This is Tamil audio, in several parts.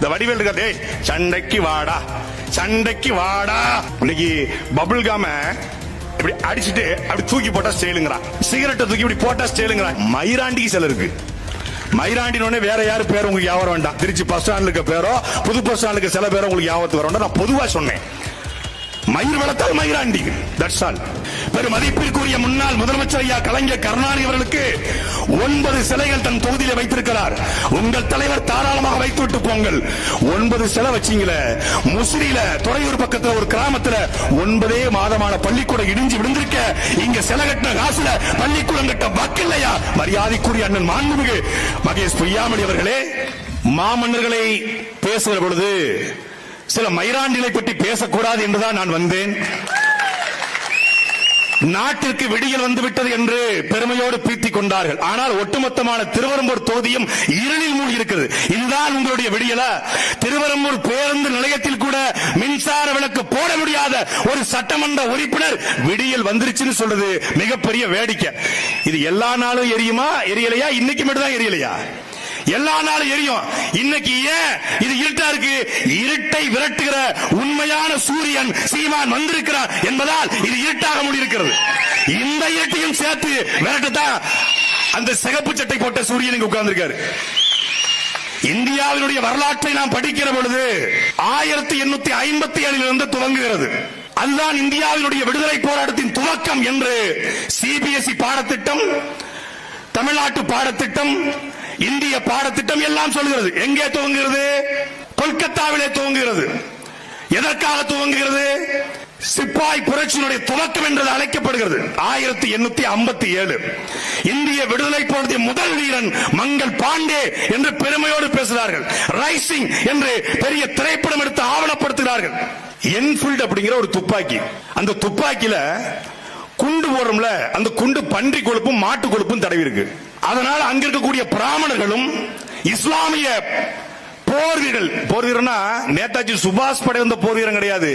இந்த வடிவேல் இருக்கா சண்டைக்கு வாடா சண்டைக்கு வாடா. இன்னைக்கு பபுள் காம இப்படி அடிச்சிட்டு அப்படி தூக்கி போட்டா ஸ்டேலுங்கிறான் சிகரெட்டை தூக்கி இப்படி போட்டா ஸ்டைலுங்கிறான் மயிராண்டிக்கு சிலருக்கு மயிராண்டினோடனே வேற யாரு பேர் உங்களுக்கு யாவரம் வேண்டாம். திருச்சி பஸ் ஸ்டாண்ட்ல இருக்க பேரோ புது பஸ் ஸ்டாண்டுக்கு சில பேரோ உங்களுக்கு ஞாபகத்துக்கு வர வேண்டாம். நான் பொதுவா சொன்னேன். மயிர் வளர்த்தால் மயிராண்டி. தட்ஸ் ஆல் பெரும் மதிப்பிற்குரிய முன்னாள் முதலமைச்சர் ஐயா கலைஞர் கருணாநிதி அவர்களுக்கு ஒன்பது சிலைகள் தன் தொகுதியில வைத்திருக்கிறார். உங்கள் தலைவர் தாராளமாக வைத்து விட்டு போங்கள். ஒன்பது சிலை வச்சீங்கள. முசிறியில துறையூர் பக்கத்துல ஒரு கிராமத்துல ஒன்பதே மாதமான பள்ளிக்கூடம் இடிஞ்சு விழுந்திருக்க. இங்க சிலை கட்டின காசுல பள்ளிக்கூடம் கட்ட வக்கில்லையா? மரியாதைக்குரிய அண்ணன் மாண்புமிகு மகேஷ் பொய்யாமணி அவர்களே மாமன்னர்களை பேசுகிற பொழுது சில மைராண்டிகளை பற்றி பேசக்கூடாது என்றுதான் நான் வந்தேன். நாட்டிற்கு விடியல் வந்து விட்டது என்று பெருமையோடு பீத்திக் கொண்டார்கள். ஆனால் ஒட்டுமொத்தமான திருவரம்பூர் தொகுதியும் இருளில் மூழ்கி இருக்கிறது. இதுதான் உங்களுடைய விடியல? திருவரம்பூர் பேருந்து நிலையத்தில் கூட மின்சார விளக்கு போட முடியாத ஒரு சட்டமன்ற உறுப்பினர் விடியல் வந்துருச்சுன்னு சொல்றது மிகப்பெரிய வேடிக்கை. இது எல்லா நாளும் எரியுமா? எரியலையா? இன்னைக்கு மட்டும் தான் எரியலையா? எல்லா நாளும் எரியும். இன்னைக்கு ஏன் இது இருட்டா இருக்கு? இருட்டை விரட்டுகிற உண்மையான சூரியன் சீமான் வந்திருக்கிறார் என்பதால் இது இருட்டாக முடியிருக்கிறது. இந்த இருட்டையும் சேர்த்து விரட்டத்தான் அந்த சிகப்பு சட்டை போட்ட சூரியன் இங்க உட்கார்ந்திருக்காரு. இந்தியாவினுடைய வரலாற்றை நாம் படிக்கிற பொழுது ஆயிரத்தி எண்ணூத்தி ஐம்பத்தி ஏழில் இருந்து துவங்குகிறது. அதுதான் இந்தியாவினுடைய விடுதலை போராட்டத்தின் துவக்கம் என்று சிபிஎஸ்இ பாடத்திட்டம் தமிழ்நாட்டு பாடத்திட்டம் இந்திய பாடத்திட்டம் எல்லாம் சொல்கிறது. எங்கே துவங்குகிறது? கொல்கத்தாவிலே துவங்குகிறது. எதற்காக துவங்குகிறது? சிப்பாய் புரட்சியினுடைய துவக்கம் என்று அழைக்கப்படுகிறது. ஆயிரத்தி எண்ணூத்தி ஐம்பத்தி ஏழு. இந்திய விடுதலை போனதிய முதல் வீரன் மங்கள் பாண்டே என்று பெருமையோடு பேசுகிறார்கள். ரைசிங் என்று பெரிய திரைப்படம் எடுத்து ஆவணப்படுத்துகிறார்கள். என்ஃபீல்ட் அப்படிங்கிற ஒரு துப்பாக்கி. அந்த துப்பாக்கியில குண்டு போடுறோம்ல அந்த குண்டு பன்றி கொழுப்பும் மாட்டு கொழுப்பும் தடவி இருக்கு. அதனால் அங்க இருக்கக்கூடிய பிராமணர்களும் இஸ்லாமிய போர் வீரர்கள் போர் வீரனா நேதாஜி சுபாஷ் படை வந்த போர் வீரன் கிடையாது.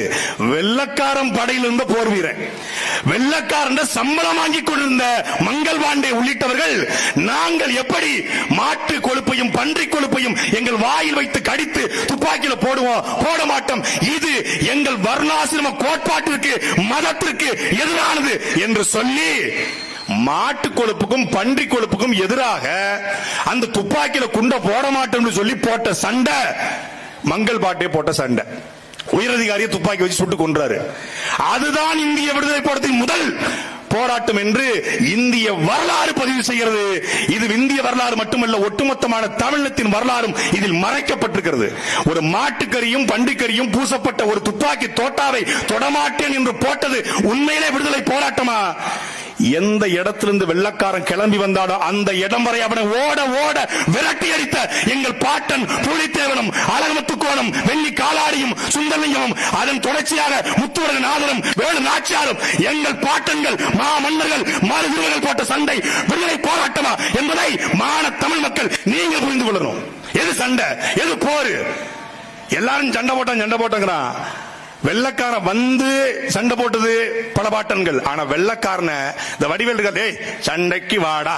வெள்ளக்காரன் படையில் இருந்த போர் வீரன் வெள்ளக்காரன் சம்பளம் வாங்கி கொண்டிருந்த மங்கள் பாண்டே உள்ளிட்டவர்கள் நாங்கள் எப்படி மாட்டு கொழுப்பையும் பன்றி கொழுப்பையும் எங்கள் வாயில் வைத்து கடித்து துப்பாக்கியில போடுவோம் போட மாட்டோம். இது எங்கள் வர்ணாசிரம கோட்பாட்டிற்கு மதத்திற்கு எதிரானது என்று சொல்லி மாட்டு கொழுப்புக்கும் பன்றி கொழுப்புக்கும் எதிராக அந்த துப்பாக்கியில குண்ட போட மாட்டோம்னு சொல்லி போட்ட சண்டை மங்கள் பாட்டே போட்ட சண்டை. உயரதிகாரியை துப்பாக்கி வச்சு சுட்டு கொன்றாரு. அதுதான் இந்திய விடுதலை போராட்டத்தின் முதல் போராட்டம் என்று இந்திய வரலாறு பதிவு செய்கிறது. இது இந்திய வரலாறு மட்டுமல்ல ஒட்டுமொத்தமான தமிழத்தின் வரலாறும் இதில் மறைக்கப்பட்டிருக்கிறது. ஒரு மாட்டுக்கறியும் பண்டிக்கரியும் பூசப்பட்ட ஒரு துப்பாக்கி தோட்டாவை தொடமாட்டேன் என்று போட்டது உண்மையிலே விடுதலை போராட்டமா? எந்த இடத்திலிருந்து வெள்ளக்காரன் கிளம்பி வந்தாடோ அந்த இடம் வரை அவனை ஓட ஓட விரட்டி அடித்த எங்கள் பாட்டன் புலித்தேவனும் அழகமுத்துக்கோணம் வெள்ளி காலாடியும் சுந்தரலிங்கமும் அதன் தொடர்ச்சியாக முத்துவரக நாதரும் வேலு நாச்சியாரும் எங்கள் பாட்டன்கள் மா மன்னர்கள் மருதுவர்கள் போட்ட சண்டை விடுதலை போராட்டமா என்பதை மான தமிழ் மக்கள் நீங்கள் புரிந்து கொள்ளணும். எது சண்டை? எது போரு? எல்லாரும் சண்டை போட்டான் சண்டை போட்டங்கிறான். வெள்ளக்காரன் வந்து சண்டை போட்டது பல பாட்டன்கள். ஆனா வெள்ளக்காரன இந்த வடிவேல் இருக்கா சண்டைக்கு வாடா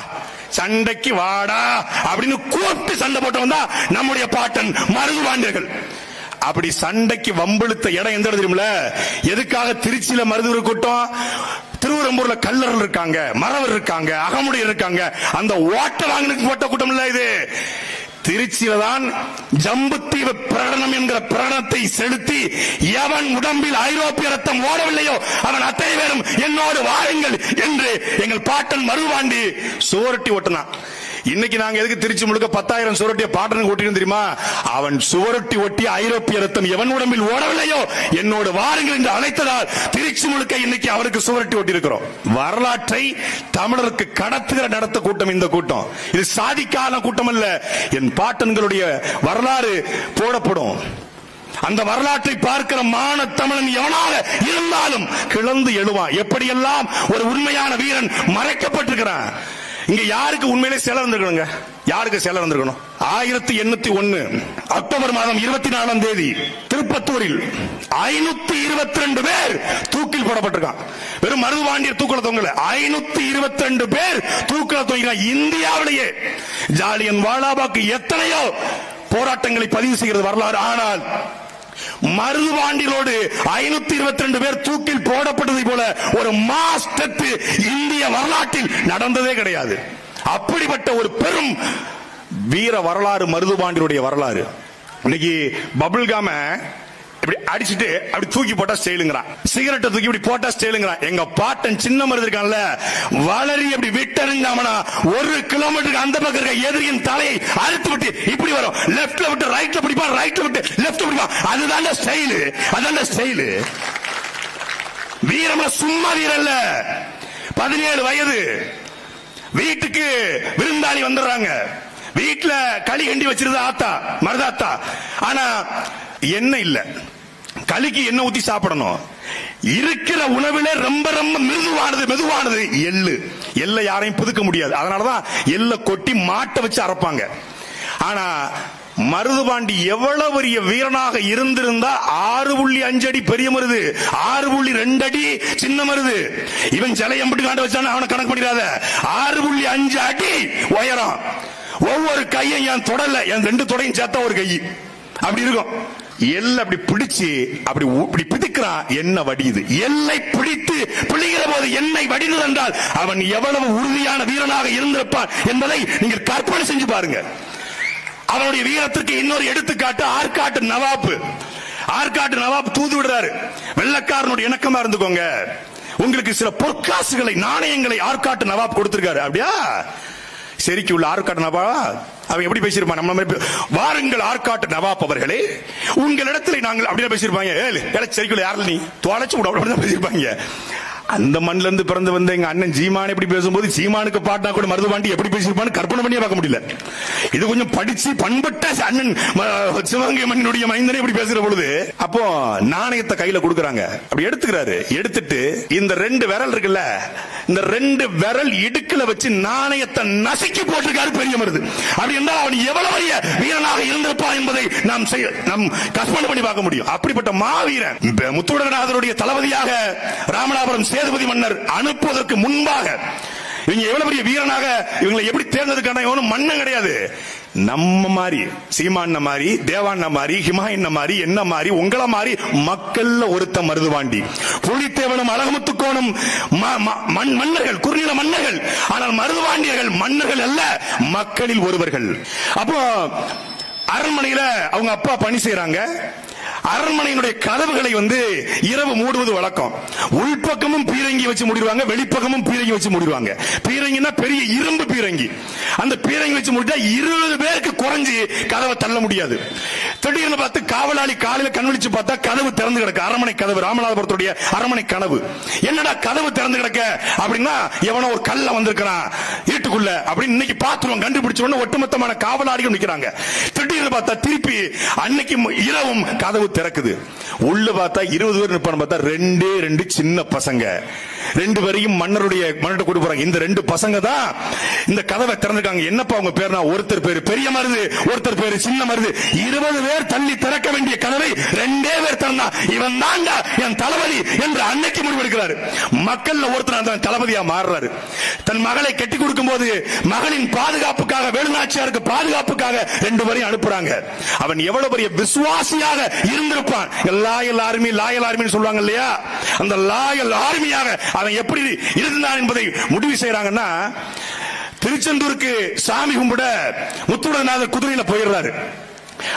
சண்டைக்கு வாடா அப்படின்னு கூப்பிட்டு சண்டை போட்டவன் தான் நம்முடைய பாட்டன் மருது பாண்டியர்கள். அப்படி சண்டைக்கு வம்பிழுத்த இடம் எந்த இடம் தெரியுமில எதுக்காக திருச்சியில மருது கூட்டம் திருவரம்பூர்ல கல்லர்கள் இருக்காங்க மறவர் இருக்காங்க அகமுடையர் இருக்காங்க. அந்த ஓட்ட வாங்கினுக்கு போட்ட கூட்டம் இல்ல இது. திருச்சியில தான் ஜம்புத்தீவு பிரகடனம் என்கிற பிரகடனத்தை செலுத்தி எவன் உடம்பில் ஐரோப்பிய ரத்தம் ஓடவில்லையோ அவன் அத்தனை பேரும் என்னோடு வாருங்கள் என்று எங்கள் பாட்டன் மருவாண்டி சுவரட்டி ஓட்டினான். இன்னைக்கு நாங்க எதுக்கு திருச்சி முழுக்க பத்தாயிரம் சுவரொட்டிய பாட்டன் ஒட்டினோம் தெரியுமா? அவன் சுவரொட்டி ஒட்டி ஐரோப்பிய ரத்தம் எவன் உடம்பில் ஓடவில்லையோ? என்னோடு வாருங்கள் என்று அழைத்ததால் திருச்சி முழுக்க இன்னைக்கு அவருக்கு சுவரொட்டி ஒட்டி இருக்கிறோம் வரலாற்றை தமிழருக்கு கடத்துகிற நடத்த கூட்டம் இந்த கூட்டம். இது சாதிக்கான கூட்டம் அல்ல என் பாட்டன்களுடைய வரலாறு போடப்படும். அந்த வரலாற்றை பார்க்கிற மான தமிழன் எவனாக இருந்தாலும் கிளந்து எழுவான். எப்படியெல்லாம் ஒரு உண்மையான வீரன் மறைக்கப்பட்டிருக்கிறான்? இங்க யாருக்கு உண்மையிலே சிலை வந்திருக்கணுங்க? யாருக்கு சிலை வந்திருக்கணும்? ஆயிரத்தி எண்ணூத்தி ஒன்னு அக்டோபர் மாதம் இருபத்தி நாலாம் தேதி திருப்பத்தூரில் ஐநூத்தி இருபத்தி ரெண்டு பேர் தூக்கில் போடப்பட்டிருக்கான் வெறும் மருதுபாண்டியர் தூக்கில தொங்கல. ஐநூத்தி இருபத்தி ரெண்டு பேர் தூக்கில தொங்கிருக்கான் இந்தியாவிலேயே ஜாலியன் வாலாபாக்கு எத்தனையோ போராட்டங்களை பதிவு செய்கிறது வரலாறு. ஆனால் மருதுபாண்டிலோடு ஐநூத்தி இருபத்தி ரெண்டு பேர் தூக்கில் போடப்பட்டதை போல ஒரு மாஸ் இந்திய வரலாற்றில் நடந்ததே கிடையாது. அப்படிப்பட்ட ஒரு பெரும் வீர வரலாறு மருதுபாண்டியுடைய வரலாறு. இன்னைக்கு பபுல்காம இப்படி அடிச்சுட்டு அப்படி தூக்கி போட்டா ஸ்டைலுங்கிறான். சிகரெட்டை தூக்கி இப்படி போட்டா ஸ்டைலுங்கிறான். எங்க பாட்டன் சின்ன மருது இருக்கான்ல வளரி அப்படி விட்டறிஞ்சாமனா ஒரு கிலோமீட்டருக்கு அந்த பக்கம் இருக்க எதிரியின் தலையை அறுத்து விட்டு இப்படி வரும். லெப்ட்ல விட்டு ரைட்ல பிடிப்பான் ரைட்ல விட்டு லெப்ட் பிடிப்பான் அதுதான் ஸ்டைலு. அதான் ஸ்டைலு. வீரம்ல சும்மா வீரல்ல பதினேழு வயது. வீட்டுக்கு விருந்தாளி வந்துடுறாங்க. வீட்டுல களி கண்டி வச்சிருந்த ஆத்தா மருதாத்தா. ஆனா என்ன இல்லை. களிக்கு எண்ணெய் ஊத்தி சாப்பிடணும். இருக்கிற உணவிலே ரொம்ப ரொம்ப மெதுவானது மெதுவானது. எள்ளு. எல்லை யாரையும் புதுக்க முடியாது. அதனாலதான் எள்ள கொட்டி மாட்டை வச்சு அரைப்பாங்க. ஆனா மருதுபாண்டி எவ்வளவு பெரிய வீரனாக இருந்திருந்தா ஆறு புள்ளி அஞ்சு அடி பெரிய மருது. ஆறு புள்ளி ரெண்டு அடி சின்ன மருது. இவன் சிலை எம்பிட்டு காண்ட வச்சான அவனை கணக்கு பண்ணிடாத. ஆறு புள்ளி அஞ்சு அடி உயரம். ஒவ்வொரு கையும் என் தொடல என் ரெண்டு தொடையும் சேர்த்தா ஒரு கை. அப்படி இருக்கும். எல்லை அப்படி பிடிச்சு அப்படி இப்படி பிடிக்கிறான் என்ன வடியுது எல்லை பிடித்து பிழிகிற போது என்னை வடிந்தது என்றால் அவன் எவ்வளவு உறுதியான வீரனாக இருந்திருப்பான் என்பதை நீங்கள் கற்பனை செஞ்சு பாருங்க. அவனுடைய வீரத்திற்கு இன்னொரு எடுத்துக்காட்டு ஆற்காட்டு நவாப் ஆற்காட்டு நவாப் தூது விடுறாரு. வெள்ளக்காரனுடைய இணக்கமா இருந்துக்கோங்க. உங்களுக்கு சில பொற்காசுகளை நாணயங்களை ஆற்காட்டு நவாப் கொடுத்திருக்காரு. அப்படியா? செருக்கி உள்ள ஆற்காட்டு நவாபா அவன் எப்படி பேசியிருப்பான்? நம்ம மாதிரி வாருங்கள் ஆற்காட்டு நவாப் அவர்களே உங்களிடத்தில் நாங்கள் அப்படியே பேசியிருப்பாங்க. ஏழு ஏழை செரிக்குள்ள யாரில் நீ? தொலைச்சு விட அப்படிதான் பேசியிருப்பாங்க. அந்த மண்ணில இருந்து பிறந்து வந்த எங்க அண்ணன் சீமான் எப்படி பேசும்போது சீமானுக்கு பாட்டா கூட மருதுபாண்டி எப்படி பேசியிருப்பான்னு கற்பனை பண்ணியே பார்க்க முடியல. இது கொஞ்சம் படிச்சு பண்பட்ட அண்ணன் சிவகங்கை மண்ணினுடைய மைந்தனே இப்படி பேசுற பொழுது அப்போ நாணயத்தை கையில கொடுக்குறாங்க. அப்படி எடுத்துக்கிறாரு. எடுத்துட்டு இந்த ரெண்டு விரல் இருக்குல்ல இந்த ரெண்டு விரல் இடுக்குல வச்சு நாணயத்தை நசுக்கி போட்டிருக்காரு பெரிய மருது. அப்படி என்றால் அவன் எவ்வளவு பெரிய வீரனாக இருந்திருப்பான் என்பதை நாம் செய்ய நாம் கற்பனை பண்ணி பார்க்க முடியும். அப்படிப்பட்ட மாவீரன் இப்ப தளபதியாக ராமநாதபுரம் சேதுபதி மன்னர் அனுப்புவதற்கு முன்பாக இவங்க எவ்வளவு பெரிய வீரனாக இவங்களை எப்படி தேர்ந்தெடுக்கான இவனும் மன்னன் கிடையாது. நம்ம மாதிரி சீமான்ன மாதிரி தேவாண்ண மாதிரி ஹிமாயண்ண மாதிரி என்ன மாதிரி உங்களை மாதிரி மக்கள்ல ஒருத்த மருதுவாண்டி புலித்தேவனும் அழகமுத்துக்கோணும் ம- ம- மண் மன்னர்கள் குறுநில மன்னர்கள். ஆனால் மருதுவாண்டியர்கள் மன்னர்கள் அல்ல மக்களில் ஒருவர்கள். அப்போ அரண்மனையில அவங்க அப்பா பணி செய்யறாங்க அரண்மனையினுடைய கதவுகளை வந்து இரவு மூடுவது வழக்கம். உள்பக்கமும் பீரங்கி வச்சு மூடிடுவாங்க வெளிப்பக்கமும் பீரங்கி வச்சு மூடிடுவாங்க. பீரங்கினா பெரிய இரும்பு பீரங்கி. அந்த பீரங்கி வச்சு மூடிட்டா இருபது பேருக்கு குறைஞ்சு கதவை தள்ள முடியாது. திடீர்னு பார்த்து காவலாளி காலையில கண்விழிச்சு பார்த்தா கதவு திறந்து கிடக்கு. அரமனை கதவு ராமநாதபுரத்துடைய அரமனை கனவு என்னடா கதவு திறந்து கிடக்க? அப்படின்னா எவனோ ஒரு கல்ல வந்திருக்கிறான். வீட்டுக்குள்ள அப்படின்னு இன்னைக்கு பாத்துருவோம் கண்டுபிடிச்ச உடனே ஒட்டுமொத்தமான காவலாளிகள் நிக்கிறாங்க. திடீர்னு பார்த்தா திருப்பி அன்னைக்கு இரவும் கதவு திறக்குது. உள்ள பார்த்தா இருபது பேர் நிப்பான்னு பார்த்தா ரெண்டே ரெண்டு சின்ன பசங்க. ரெண்டு பேரையும் மன்னருடைய மன்னிட்ட கூட்டு போறாங்க. இந்த ரெண்டு பசங்க தான் இந்த கதவை திறந்துருக்காங்க. என்னப்பா அவங்க பேர்னா? ஒருத்தர் பேரு பெரிய மருது ஒருத்தர் பேரு சின்ன மருது. இருபது பேர் தள்ளி திறக்க வேண்டிய கதவை ரெண்டே பேர் திறந்தா இவன் தாங்க என் தளபதி என்று அன்னைக்கு முடிவெடுக்கிறார். மக்கள்ல ஒருத்தர் அந்த தளபதியா மாறுறாரு. தன் மகளை கட்டி கொடுக்கும் போது மகளின் பாதுகாப்புக்காக வேலுநாச்சியாருக்கு பாதுகாப்புக்காக ரெண்டு பேரையும் அனுப்புறாங்க. அவன் எவ்வளவு பெரிய விசுவாசியாக இருந்திருப்பான். லாயல் ஆர்மி லாயல் ஆர்மின்னு சொல்லுவாங்க இல்லையா? அந்த லாயல் ஆர்மியாக அவன் எப்படி இருந்தான் என்பதை முடிவு செய்யறாங்கன்னா திருச்செந்தூருக்கு சாமி கும்பிட முத்துடநாதர் குதிரையில போயிடுறாரு.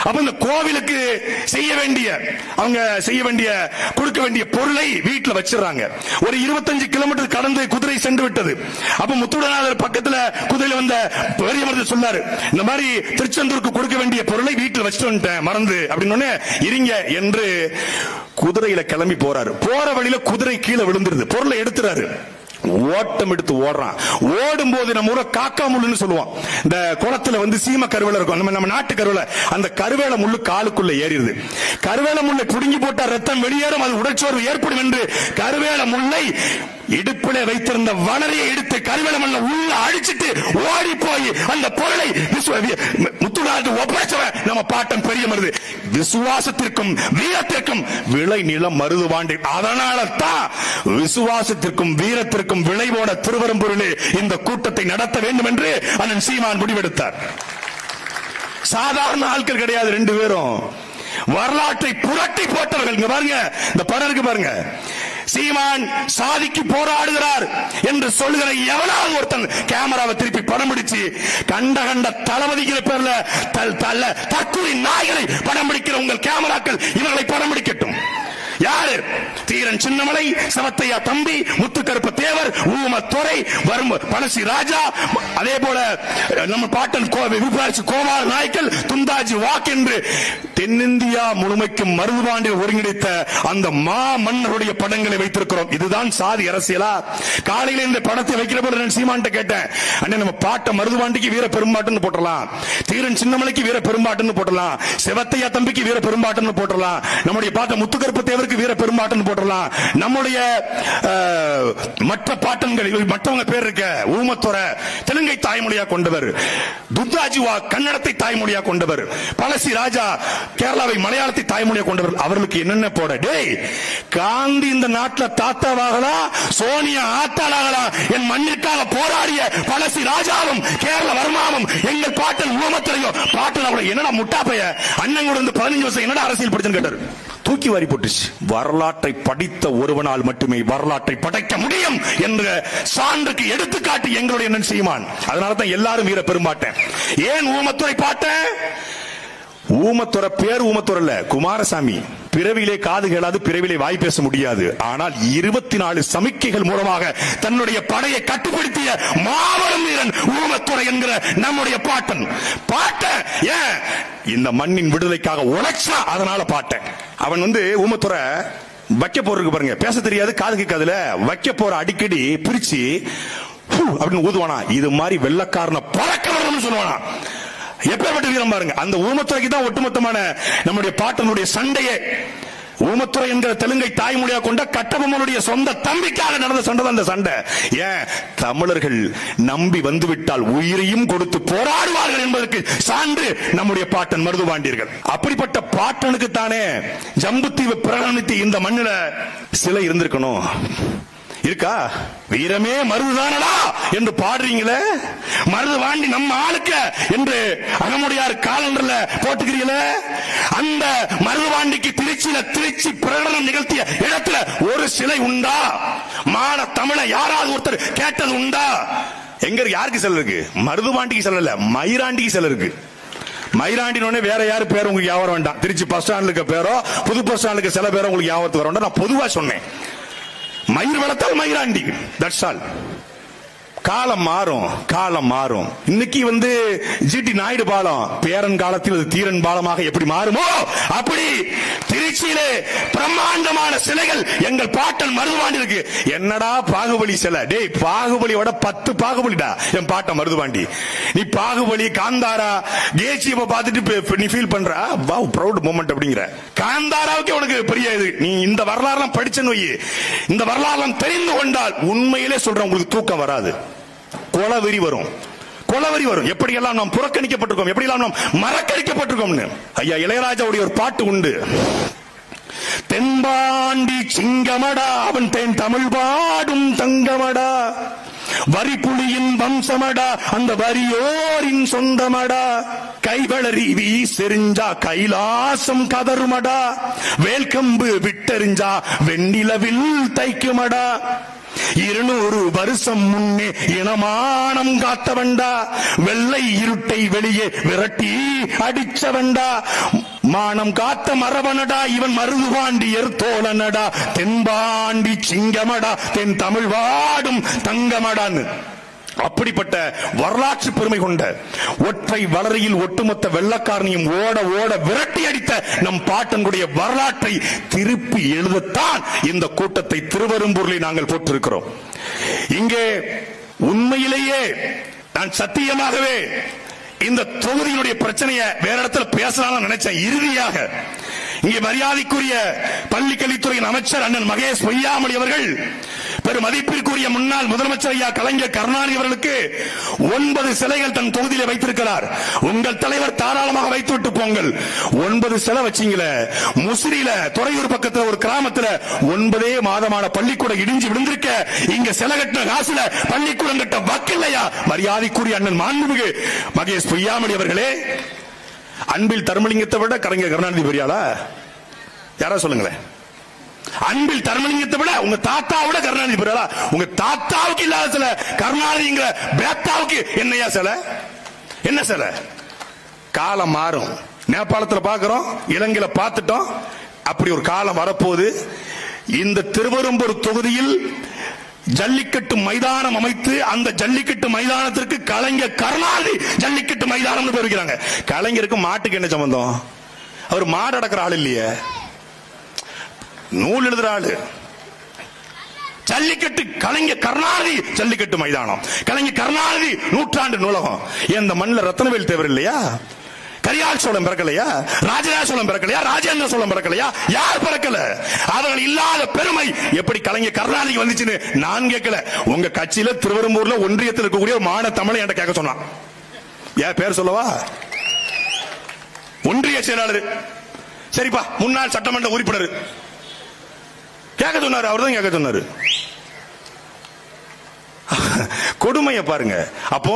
அப்ப இந்த கோவிலுக்கு செய்ய வேண்டிய அவங்க செய்ய வேண்டிய கொடுக்க வேண்டிய பொருளை வீட்டுல வச்சிடறாங்க. ஒரு 25 கிலோமீட்டர் கடந்து குதிரை சென்று விட்டது. அப்ப முத்துடநாதர் பக்கத்துல குதிரையில வந்த பெரிய மருது சொன்னாரு இந்த மாதிரி திருச்செந்தூருக்கு கொடுக்க வேண்டிய பொருளை வீட்டுல வச்சுட்டு வந்துட்டேன் மறந்து. அப்படின்னு உடனே இருங்க என்று குதிரையில கிளம்பி போறாரு. போற வழியில குதிரை கீழே விழுந்துருது. பொருளை எடுத்துறாரு. ஓட்டம் எடுத்து ஓடுறான். ஓடும் போது நம்ம ஊரை காக்கா முள்ளுன்னு சொல்லுவோம் இந்த குளத்துல வந்து சீம கருவேல இருக்கும். நம்ம நம்ம நாட்டு கருவேல. அந்த கருவேல முள்ளு காலுக்குள்ள ஏறிடுது. கருவேல முள்ளை புடுங்கி போட்டா ரத்தம் வெளியேறும். அது உடற்சோர்வு ஏற்படும் என்று கருவேல முல்லை இடுப்பிலே வைத்திருந்த வளரையை எடுத்து கருவேல உள்ள அழிச்சிட்டு ஓடி போய் அந்த பொருளை முத்துநாட்டு ஒப்படைச்சவன் நம்ம பாட்டம் பெரிய மருது விசுவாசத்திற்கும் வீரத்திற்கும் விளை நிலம் மருதுவாண்டி அதனால தான் விசுவாசத்திற்கும் வீரத்திற்கும் விளை போன திருவரம்பொருளே இந்த கூட்டத்தை நடத்த வேண்டும் என்று அண்ணன் சீமான் முடிவெடுத்தார். சாதாரண ஆட்கள் கிடையாது ரெண்டு பேரும். வரலாற்றை புரட்டி போட்டவர்கள். இங்க பாருங்க. இந்த படம் இருக்கு பாருங்க. சீமான் சாதிக்கு போராடுகிறார் என்று சொல்லுகிற எவனாவது ஒருத்தன் கேமராவை திருப்பி படம் பிடிச்சு கண்ட கண்ட தளபதிக்கிற பேர்ல தல் தல்ல தற்கொலை நாய்களை படம் பிடிக்கிற உங்கள் கேமராக்கள் இவர்களை படம் பிடிக்கட்டும். யாரு? தீரன் சின்னமலை சவத்தையா தம்பி முத்துக்கருப்ப தேவர் ஊமத்துறை வரும் பழசி ராஜா அதே போல நம்ம பாட்டன் கோ- விபாரிசு நாய்க்கல் துந்தாஜி வாக் என்று தென்னிந்தியா முழுமைக்கும் மருதுபாண்டில் ஒருங்கிணைத்த அந்த மா மன்னருடைய படங்களை வைத்திருக்கிறோம். இதுதான் சாதி அரசியலா? காலையில இந்த படத்தை வைக்கிற போது நான் சீமான்ட்ட கேட்டேன். அண்ணன் நம்ம பாட்டை மருதுபாண்டிக்கு வீர பெரும்பாட்டுன்னு போட்டலாம் தீரன் சின்னமலைக்கு வீர பெரும்பாட்டுன்னு போட்டலாம் சிவத்தையா தம்பிக்கு வீர பெரும்பாட்டுன்னு போட்டலாம் நம்முடைய பாட்ட முத்துக்கருப்பு தேவருக்கு வீர பெரும்பாட்டுன்னு போட்டலாம் நம்முடைய மற்ற பாட்டன்கள் மற்றவங்க பேர் இருக்க ஊமத்துறை தெலுங்கை தாய்மொழியா கொண்டவர். துத்தாஜுவா கன்னடத்தை தாய்மொழியா கொண்டவர். பழசி ராஜா கேரளாவை மலையாளத்தை தாய்மொழியா கொண்டவர். அவர்களுக்கு என்னென்ன போட? டேய் காந்தி இந்த நாட்டில் தாத்தாவாகலா சோனியா ஆத்தாளாகலா? என் மண்ணிற்காக போராடிய பழசி ராஜாவும் கேரள வர்மாவும் எங்கள் பாட்டன் ஊமத்துறையும். பாட்டன் அவளை என்னடா முட்டா பைய அண்ணன் கூட இருந்து பதினஞ்சு வருஷம் என்னடா அரசியல் படிச்சுன்னு கேட்டார்? தூக்கி வாரி போட்டுச்சு. வரலாற்றை படித்த ஒருவனால் மட்டுமே வரலாற்றை படைக்க முடியும் என்ற சான்றுக்கு எடுத்துக்காட்டு எங்களுடைய என்ன செய்வான் அதனால தான் எல்லாரும் வீர பெரும்பாட்டேன் ஏன் ஊமத்துறை பாட்டேன் ஊமத்துறை பேர் ஊமத்துறல்ல குமாரசாமி. பிறவிலே காது கேளாது பிறவிலே வாய் பேச முடியாது. ஆனால் இருபத்தி நாலு சமிக்கைகள் மூலமாக தன்னுடைய படையை கட்டுப்படுத்திய மாபெரும் வீரன் ஊமத்துறை என்கிற நம்முடைய பாட்டன். பாட்ட ஏன்? இந்த மண்ணின் விடுதலைக்காக உழைச்சா அதனால பாட்டேன். அவன் வந்து ஊமத்துறை வைக்க போறதுக்கு பாருங்க. பேச தெரியாது காது கேட்காதுல. வைக்க போற அடிக்கடி பிரிச்சு "ஹூ" அப்படின்னு ஊதுவானா. இது மாதிரி வெள்ளக்காரனை பறக்க வரணும்னு சொல்லுவானா. எப்பேற்பட்ட வீரம் பாருங்க. அந்த ஊமத்துறைக்கு தான் ஒட்டுமொத்தமான நம்முடைய பாட்டனுடைய சண்டையே. ஊமத்துறை என்கிற தெலுங்கை தாய்மொழியாக கொண்ட கட்டபொம்மனுடைய சொந்த தம்பிக்காக நடந்த சண்டை அந்த சண்டை. ஏன்? தமிழர்கள் நம்பி வந்துவிட்டால் உயிரையும் கொடுத்து போராடுவார்கள் என்பதற்கு சான்று நம்முடைய பாட்டன் மருதுபாண்டியர்கள் அப்படிப்பட்ட பாட்டனுக்கு தானே ஜம்புத்தீவு பிரகடனித்து இந்த மண்ணில சிலை இருந்திருக்கணும். இருக்கா? வீரமே மருதுதானடா? என்று பாடுறீங்களே? மருது வாண்டி நம்ம ஆளுக்க என்று அகமுடையார் காலண்டர்ல போட்டுக்கிறீங்களே? அந்த மருதுவாண்டிக்கு திருச்சியில திருச்சி பிரகடனம் நிகழ்த்திய இடத்துல ஒரு சிலை உண்டா? மான தமிழ யாராவது ஒருத்தர் கேட்டது உண்டா? எங்க இருக்கு? யாருக்கு செல்ல இருக்கு? மருதுவாண்டிக்கு சிலை இல்ல மயிராண்டிக்கு சிலை இருக்கு. மயிராண்டினோடனே வேற யாரு பேர் உங்களுக்கு ஞாபகம் வேண்டாம் திருச்சி பஸ் ஸ்டாண்டுக்கு பேரோ புது பஸ் ஸ்டாண்டுக்கு சில பேரோ உங்களுக்கு ஞாபகத்துக்கு வர வேண்டாம் நான் பொதுவா சொன்னேன். மயிர் வளர்த்தால் மயிராண்டி. தட்ஸ் ஆல் காலம் மாறும் காலம் மாறும். இன்னைக்கு வந்து ஜிடி நாயுடு பாலம் பேரன் காலத்தில் அது தீரன் பாலமாக எப்படி மாறுமோ அப்படி திருச்சியிலே பிரம்மாண்டமான சிலைகள் எங்கள் பாட்டன் மருதுபாண்டி இருக்கு. என்னடா பாகுபலி சிலை? டேய் பாகுபலியோட பத்து பாகுபலிடா என் பாட்டன் மருதுபாண்டி. நீ பாகுபலி காந்தாரா கேசியப்ப பார்த்துட்டு நீ ஃபீல் பண்ற? வாவ் ப்ரௌட் மூமெண்ட் அப்படிங்கிற. காந்தாராவுக்கு உனக்கு பெரிய இது. நீ இந்த வரலாறுலாம் படிச்சன்னு நோய் இந்த வரலாறுலாம் தெரிந்து கொண்டால் உண்மையிலே சொல்றேன் உங்களுக்கு தூக்கம் வராது. கொலவெறி வரும். கொலவெறி வரும். எப்படியெல்லாம் நாம் புறக்கணிக்கப்பட்டிருக்கோம் எப்படியெல்லாம் நாம் மறக்கடிக்கப்பட்டிருக்கோம்னு. ஐயா இளையராஜாவுடைய ஒரு பாட்டு உண்டு. தென்பாண்டி சிங்கமடா அவன் தென் தமிழ் பாடும் தங்கமடா. வரி புலியின் வம்சமடா அந்த வரியோரின் சொந்தமடா. கைவளரி வீசெறிஞ்சா கைலாசம் கதருமடா வேல்கம்பு விட்டெறிஞ்சா வெண்ணிலவில் தைக்குமடா. இருநூறு வருஷம் முன்னே இனமானம் காத்தவண்டா வெள்ளை இருட்டை வெளியே விரட்டி அடிச்சவண்டா மானம் காத்த மரபனடா இவன் மருதுபாண்டியர் தோழனடா தென்பாண்டி சிங்கமடா தென் தமிழ் வாடும் தங்கமடான்னு. அப்படிப்பட்ட வரலாற்று பெருமை கொண்ட ஒற்றை வளரியில் ஒட்டுமொத்த வெள்ளக்காரனையும் ஓட ஓட விரட்டி அடித்த நம் பாட்டனுடைய வரலாற்றை திருப்பி எழுதத்தான் இந்த கூட்டத்தை திருவரும்பூரில் நாங்கள் போட்டிருக்கிறோம் இங்கே உண்மையிலேயே நான் சத்தியமாகவே இந்த தொகுதியினுடைய பிரச்சனையை வேற இடத்துல பேசலாம் நினைச்சேன். இறுதியாக இங்கே மரியாதைக்குரிய பள்ளி கல்வித்துறையின் அமைச்சர் அண்ணன் மகேஷ் பொய்யாமொழி அவர்கள் பெரும் மதிப்பிற்குரிய முன்னாள் முதலமைச்சர் ஐயா கலைஞர் கருணாநிதி அவர்களுக்கு ஒன்பது சிலைகள் தன் தொகுதியில வைத்திருக்கிறார். உங்கள் தலைவர் தாராளமாக வைத்து விட்டு போங்கள். ஒன்பது சிலை வச்சீங்கள. முசிறியில துறையூர் பக்கத்துல ஒரு கிராமத்துல ஒன்பதே மாதமான பள்ளிக்கூடம் இடிஞ்சு விழுந்திருக்க. இங்க சிலை கட்டின காசுல பள்ளிக்கூடம் கட்ட வக்கில்லையா? மரியாதைக்குரிய அண்ணன் மாண்புமிகு மகேஷ் பொய்யாமணி அவர்களே. அன்பில் தர்மலிங்கத்தை விட கலைஞர் கருணாநிதி பெரியாளா? யாரா சொல்லுங்களேன்? அன்பில் தர்மலிங்கத்தை விட உங்க தாத்தாவோட கருணாநிதி பெரியாளா உங்க தாத்தாவுக்கு இல்லாத சில கருணாநிதிங்கிற பேத்தாவுக்கு என்னையா சில? என்ன சில? காலம் மாறும். நேபாளத்துல பாக்குறோம் இலங்கையில பார்த்துட்டோம். அப்படி ஒரு காலம் வரப்போகுது. இந்த திருவரும்பூர் தொகுதியில் ஜல்லிக்கட்டு மைதானம் அமைத்து அந்த ஜல்லிக்கட்டு மைதானத்திற்கு கலைஞர் கருணாநிதி ஜல்லிக்கட்டு மைதானம்னு பேர் வைக்கிறாங்க. கலைஞருக்கு மாட்டுக்கு என்ன சம்பந்தம்? அவர் மாடு அடக்கிற ஆள் இல்லையே. நூல் எழுதுற ஆளு ஜல்லிக்கட்டு கலைஞர் கருணாநிதி ஜல்லிக்கட்டு மைதானம். கலைஞர் கருணாநிதி நூற்றாண்டு நூலகம். இந்த மண்ணில் ரத்தனவேல் தேவர் இல்லையா? கரியால் சோழம் பிறக்கலையா? ராஜராஜ சோழம் பிறக்கலையா? ராஜேந்திர சோழன் பிறக்கலையா? யார் பிறக்கல? அவர்கள் இல்லாத பெருமை எப்படி கலைஞர் கருணாநிதி வந்துச்சுன்னு நான் கேட்கல. உங்க கட்சியில திருவெரும்பூர்ல ஒன்றியத்தில் இருக்கக்கூடிய ஒரு மாநில தமிழை என்கிட்ட கேட்க சொன்னான். ஏன் பேர் சொல்லவா? ஒன்றிய செயலாளர். சரிப்பா முன்னாள் சட்டமன்ற உறுப்பினர். கேட்க சொன்னாரு அவர் தான் கேட்க சொன்னாரு. கொடுமையை பாருங்க. அப்போ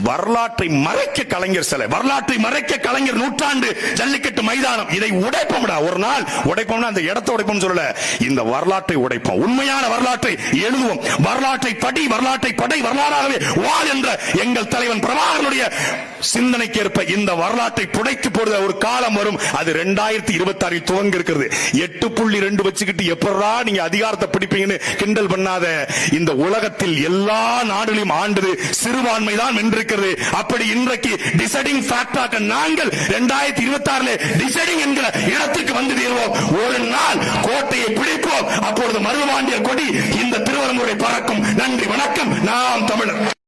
வரலாற்றை மறைக்க கலைஞர் சிலை வரலாற்றை மறைக்க கலைஞர் நூற்றாண்டு ஜல்லிக்கட்டு மைதானம். இதை உடைப்போம்டா. ஒரு நாள் உடைப்போம்னா அந்த இடத்தை உடைப்போம் சொல்லல. இந்த வரலாற்றை உடைப்போம். உண்மையான வரலாற்றை எழுதுவோம். வரலாற்றை படி வரலாற்றை படை வரலாறாகவே வா என்ற எங்கள் தலைவன் பிரபாகரனுடைய சிந்தனைக்கு ஏற்ப இந்த வரலாற்றை புடைத்து போடுற ஒரு காலம் வரும். அது ரெண்டாயிரத்தி இருபத்தி ஆறில் துவங்க இருக்கிறது எட்டு புள்ளி ரெண்டு வச்சுக்கிட்டு எப்படா நீங்க அதிகாரத்தை பிடிப்பீங்கன்னு கிண்டல் பண்ணாத. இந்த உலகத்தில் எல்லா நாடுகளையும் ஆண்டது சிறுபான்மை தான் இருக்கிறது. அப்படி இன்றைக்கு டிசைடிங் ஃபேக்டராக நாங்கள் ரெண்டாயிரத்தி இருபத்தி ஆறுல டிசைடிங் என்கிற இடத்துக்கு வந்து தீர்வோம். ஒரு நாள் கோட்டையை பிடிப்போம். அப்பொழுது மருதுபாண்டியர் கொடி இந்த திருவரங்குரை பறக்கும். நன்றி வணக்கம். நாம் தமிழர்.